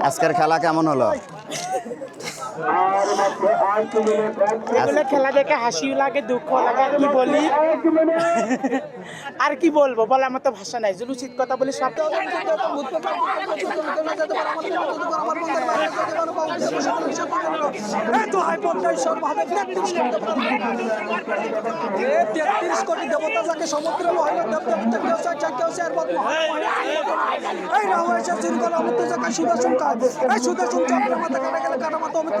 আজকের খেলা কেমন হলো? এগুলো খেলা দেখে হাসিও লাগে দুঃখ লাগে কি বলি আর কি বলব বলার মতো ভাষা নাই উচিত কথা বলি সব তেত্রিশ কোটি দেবতা যাকে সমুদ্র এই যাকে সুদর্শন কাজ এই সুদর্শন চক্রের মাথা কাটা গেলে কাটা মাথা অমৃত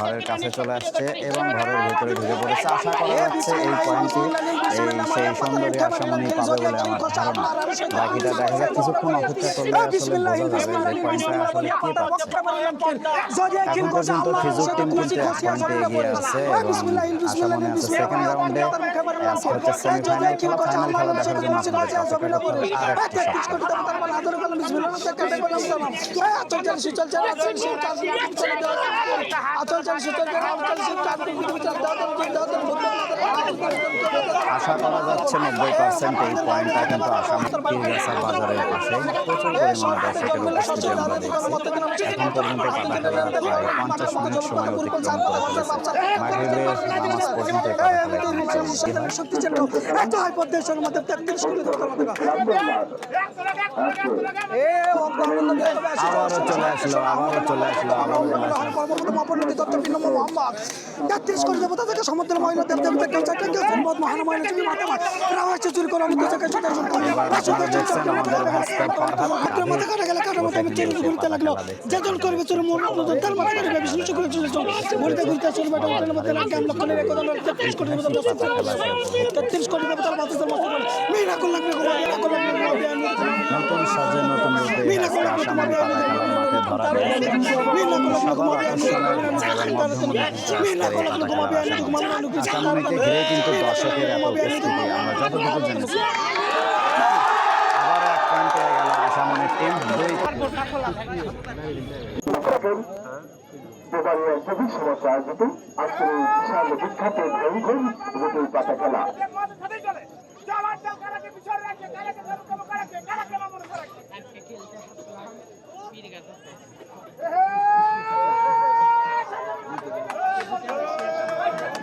ঘরের কাছে চলে আসছে এবং ঘরের ভেতরে ঢুকে পড়েছে। আশা করা যাচ্ছে এই পয়েন্টটি এই সেই সুন্দরী আশামনি পাবে বলে আমার ধারণা। বাকিটা দেখা যাক কিছুক্ষণ অপেক্ষা করলে আসলে বোঝা যাবে যে পয়েন্টটা আসলে কে পাচ্ছে। এখন পর্যন্ত ফিজুর টিম কিন্তু এক পয়েন্টে এগিয়ে আছে এবং আশামনি আছে সেকেন্ড রাউন্ডে হচ্ছে সেমিফাইনাল খেলা ফাইনাল খেলা দেখার জন্য আপনাদের অপেক্ষা করতে হবে। আর একটি সপ্তাহ চলছে চলছে রাম চলছে চাঁদনি দাদন দাদন আশা করা যাচ্ছে নব্বই পার্সেন্ট এই পয়েন্টটা কিন্তু আসাম পীরগাছা বাজারের পাশে প্রচুর পরিমাণে দর্শকের উপস্থিতি আমরা দেখছি। এখন পর্যন্ত পাতা খেলা প্রায় পঞ্চাশ মিনিট সময় অতিক্রম করে ফেলেছে মাগরিবের নামাজ পর্যন্ত কোটি। আবারও কোটি মহিলা চুরি মাথা মার হচ্ছে চুরি করে দেখছেন আমাদের ভাস্কর ফরহাদ মাত্র মাথা কাটা গেলে কাটা মাথা আমি চেন ঘুরতে লাগল। যেজন করবে চোর মোর নতুন তার মাথা কাটবে বিষ্ণু শুক্র চলে চল ঘুরতে ঘুরতে চল বেটা উঠে মধ্যে লাগে আমি লক্ষণের একদম তেত্রিশ কোটি দেবতা তেত্রিশ কোটি দেবতার মাথা তোর মাথা মেয়েরা করলাম মেয়েরা করলাম নতুন সাজে নতুন রূপে আজকে মাঠে ধরা আসামনিকে ঘিরে কিন্তু দর্শকের এত উপস্থিতি আমরা যতটুকু জেনেছি। আবার এক পয়েন্ট পেয়ে গেল আসামনির টিম দুই এবারে চব্বিশ সমস্যা আয়োজিত আজকের বিশাল বিখ্যাত ভয়ঙ্কর রুটির পাতা খেলা।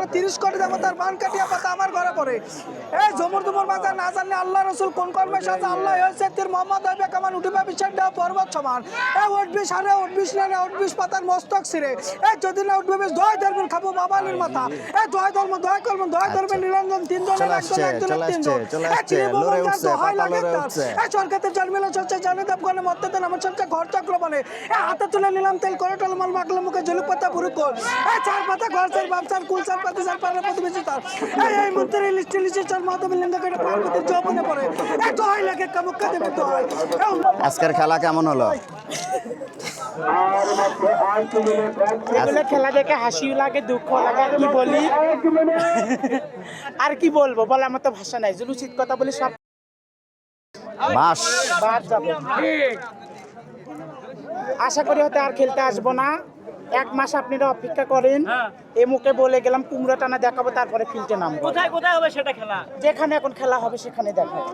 লক্ষ্য তিরিশ কোটি দেবতার বান কাটিয়া পাতা আমার ঘরে পড়ে। এ জমর দুমর বাজার না জানলে আল্লাহ রসুল কোন কর্মে সাজা আল্লাহ হয়েছে তীর মোহাম্মদ হইবে কেমন? উঠিবে বিশ্বের দেহ পর্বত সমান। এ উঠবি সারে উঠবি না উঠবি পাতার মস্তক সিরে এ যদি না উঠবে বেশ দয় ধরবেন খাব বাবালির মাথা। এ দয় ধর্ম দয় কর্ম দয় ধর্মে নিরঞ্জন তিনজন চলে আসছে, চলে আসছে, চলে আসছে, লড়ে উঠছে, পাতা এ সরকারে জন্মিল হচ্ছে জানে দেব গনে দেন আমার সবচেয়ে ঘর চক্র বনে। এ হাতে তুলে নিলাম তেল করে টল মাল মাখলে মুখে ঝুলুক পাতা পুরুক কর এ চার পাতা ঘর চার বাপ চার কুল চার চার পাতা প্রতিবেশী তার এই এই মন্ত্রে লিস্টে লিস্টে চার মাধব লিঙ্গ পার্বতীর জবনে পড়ে। এ তো হয় লাগে কামুক্কা দেবে তো হয় আজকের খেলা কেমন হলো? এগুলো খেলা দেখে হাসিও লাগে দুঃখ লাগে। কি বলি? আর কি বলব? বলার মতো ভাষা নাই। উচিত কথা বলি সব আশা করি হয়তো আর খেলতে আসব না। এক মাস আপনারা অপেক্ষা করেন। এ মুখে বলে গেলাম কুমড়া টানা দেখাবো তারপরে ফিল্ডে নাম কোথায় কোথায় হবে সেটা খেলা? যেখানে এখন খেলা হবে সেখানে দেখাবো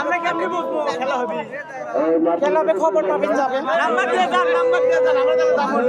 আমরা কেমনি বুঝব খেলা হবে। খেলা হবে খবর পাবেন যাবেন। নাম্বার দিয়ে যান নাম্বার দিয়ে যান আমরা দাম বলব।